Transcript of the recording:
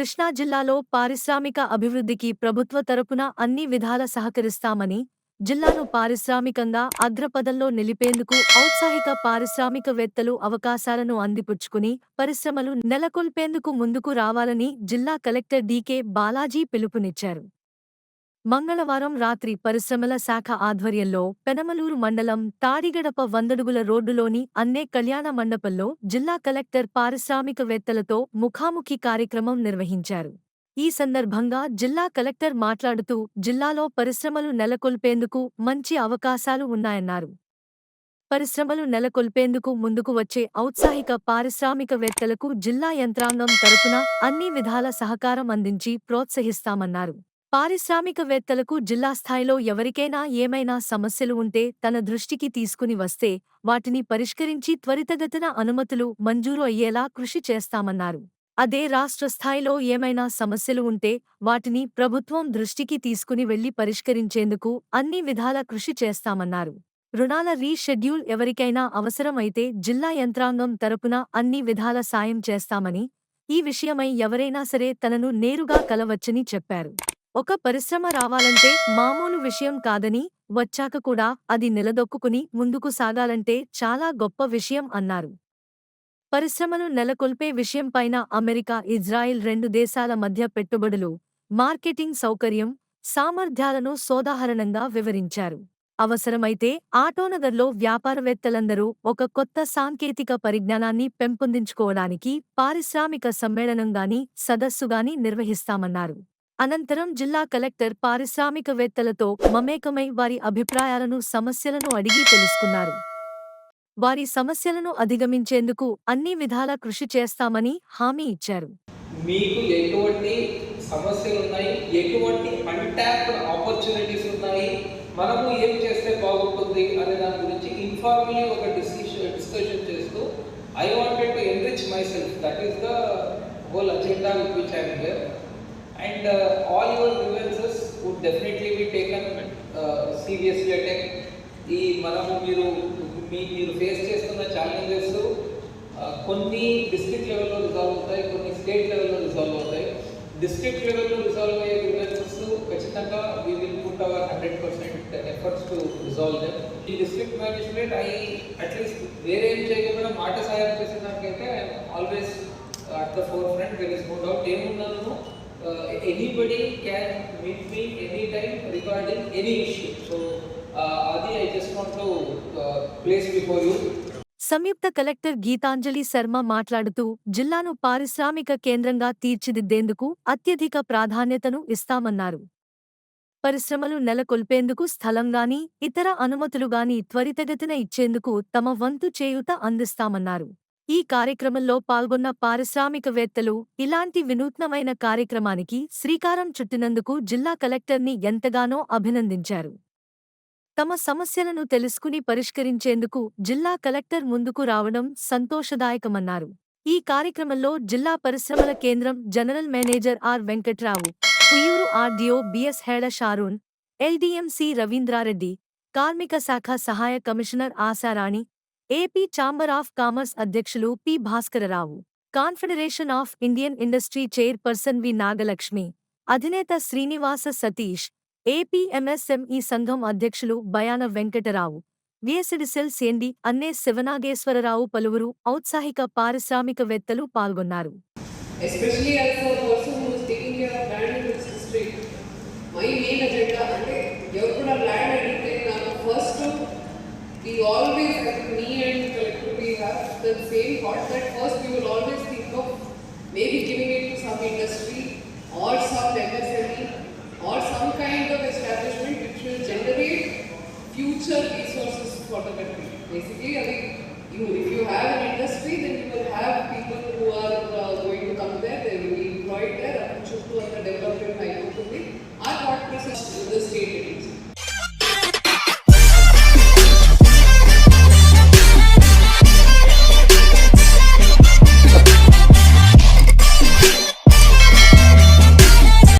కృష్ణా జిల్లాలో పారిశ్రామిక అభివృద్ధికి ప్రభుత్వ తరపున అన్ని విధాల సహకరిస్తామని జిల్లాను పారిశ్రామికంగా అగ్రపదంలో నిలిపేందుకు ఔత్సాహిక పారిశ్రామికవేత్తలు అవకాశాలను అందిపుచ్చుకుని పరిశ్రమలు నెలకొల్పేందుకు ముందుకు రావాలని జిల్లా కలెక్టర్ డీకే బాలాజీ పిలుపునిచ్చారు. మంగళవారం రాత్రి పరిశ్రమల శాఖ ఆధ్వర్యంలో పెనమలూరు మండలం తాడిగడప వందడుగుల రోడ్డులోని అన్నే కళ్యాణ మండపంలో జిల్లా కలెక్టర్ పారిశ్రామికవేత్తలతో ముఖాముఖి కార్యక్రమం నిర్వహించారు. ఈ సందర్భంగా జిల్లా కలెక్టర్ మాట్లాడుతూ జిల్లాలో పరిశ్రమలు నెలకొల్పేందుకు మంచి అవకాశాలు ఉన్నాయన్నారు. పరిశ్రమలు నెలకొల్పేందుకు ముందుకు వచ్చే ఔత్సాహిక పారిశ్రామికవేత్తలకు జిల్లా యంత్రాంగం తరపున అన్ని విధాల సహకారం అందించి ప్రోత్సహిస్తామన్నారు. పారిశ్రామికవేత్తలకు జిల్లా స్థాయిలో ఎవరికైనా ఏమైనా సమస్యలు ఉంటే తన దృష్టికి తీసుకుని వస్తే వాటిని పరిష్కరించి త్వరితగతిన అనుమతులు మంజూరు అయ్యేలా కృషి చేస్తామన్నారు. అదే రాష్ట్ర స్థాయిలో ఏమైనా సమస్యలు ఉంటే వాటిని ప్రభుత్వం దృష్టికి తీసుకుని వెళ్ళి పరిష్కరించేందుకు అన్ని విధాల కృషి చేస్తామన్నారు. రుణాల రీషెడ్యూల్ ఎవరికైనా అవసరమైతే జిల్లా యంత్రాంగం తరపున అన్ని విధాల సాయం చేస్తామని ఈ విషయమై ఎవరైనా సరే తనను నేరుగా కలవచ్చని చెప్పారు. ఒక పరిశ్రమ రావాలంటే మామూలు విషయం కాదని వచ్చాక కూడా అది నిలదొక్కుకుని ముందుకు సాగాలంటే చాలా గొప్ప విషయం అన్నారు. పరిశ్రమలు నెలకొల్పే విషయంపైన అమెరికా ఇజ్రాయిల్ రెండు దేశాల మధ్య పెట్టుబడులు మార్కెటింగ్ సౌకర్యం సామర్థ్యాలను సోదాహరణంగా వివరించారు. అవసరమైతే ఆటోనగర్లో వ్యాపారవేత్తలందరూ ఒక కొత్త సాంకేతిక పరిజ్ఞానాన్ని పెంపొందించుకోవడానికి పారిశ్రామిక సమ్మేళనంగాని సదస్సుగాని నిర్వహిస్తామన్నారు. అనంతరం జిల్లా కలెక్టర్ పారిశ్రామికవేత్తలతో మమేకమై వారి అభిప్రాయాలను సమస్యలను అడిగి తెలుసుకున్నారు. వారి సమస్యలను అధిగమించేందుకు అన్ని విధాల కృషి చేస్తామని హామీ ఇచ్చారు. మీకు ఎటువంటి సమస్యలు ఉన్నాయి ఎటువంటి అన్టాప్డ్ ఆపర్చునిటీస్ ఉన్నాయి? మనము ఏం చేస్తే బాగుంటుంది అనే దాని గురించి ఇన్ఫార్మలీ ఒక డిస్కషన్ డిస్కషన్ చేస్తూ I wanted to enrich myself that is the whole agenda which I'm and uh, all your grievances would definitely be taken uh, seriously at ఈ మనము మీరు మీ మీరు ఫేస్ చేస్తున్న ఛాలెంజెస్ uh, కొన్ని డిస్ట్రిక్ట్ లెవెల్లో resolve అవుతాయి కొన్ని స్టేట్ లెవెల్లో రిజాల్వ్ అవుతాయి. డిస్ట్రిక్ట్ లెవెల్లో రిజాల్వ్ అయ్యే గ్రీవెన్సెస్ ఖచ్చితంగా we will put our hundred percent efforts to resolve them ఈ district management I at least వేరే ఏం మాట సహాయం చేసిన దానికైతే always at the forefront where is no doubt ఏమున్నాను uh, anybody can meet me anytime regarding any issue. So, uh, Adi, I just want to uh, place before you. సంయుక్త collector Geetanjali Sharma మాట్లాడుతూ జిల్లాను పారిశ్రామిక కేంద్రంగా తీర్చిదిద్దేందుకు అత్యధిక ప్రాధాన్యతను ఇస్తామన్నారు పరిశ్రమలు నెలకొల్పేందుకు స్థలంగాని ఇతర అనుమతులుగాని త్వరితగతిన ఇచ్చేందుకు తమ వంతు చేయూత అందిస్తామన్నారు ఈ కార్యక్రమంలో పాల్గొన్న పారిశ్రామికవేత్తలు ఇలాంటి వినూత్నమైన కార్యక్రమానికి శ్రీకారం చుట్టినందుకు జిల్లా కలెక్టర్ని ఎంతగానో అభినందించారు. తమ సమస్యలను తెలుసుకుని పరిష్కరించేందుకు జిల్లా కలెక్టర్ ముందుకు రావడం సంతోషదాయకమన్నారు. ఈ కార్యక్రమంలో జిల్లా పరిశ్రమల కేంద్రం general manager R Venkatrao Uyyuru RDO BS హేళ Sharon LDMC Ravindra Reddy కార్మిక శాఖ సహాయ commissioner Asharani AP chamber of commerce అధ్యక్షులు P. Bhaskara Rao confederation of Indian industry chairperson V. Nagalakshmi అధినేత శ్రీనివాస సతీష్ ఏపీఎంఎస్ఎంఈ సంఘం అధ్యక్షులు బయాన వెంకటరావు విఎస్డిసెల్ సేండి అన్నే శివనాగేశ్వరరావు పలువురు ఔత్సాహిక పారిశ్రామికవేత్తలు పాల్గొన్నారు. The same thought that first we will always think of maybe giving it to some industry or some MSME or some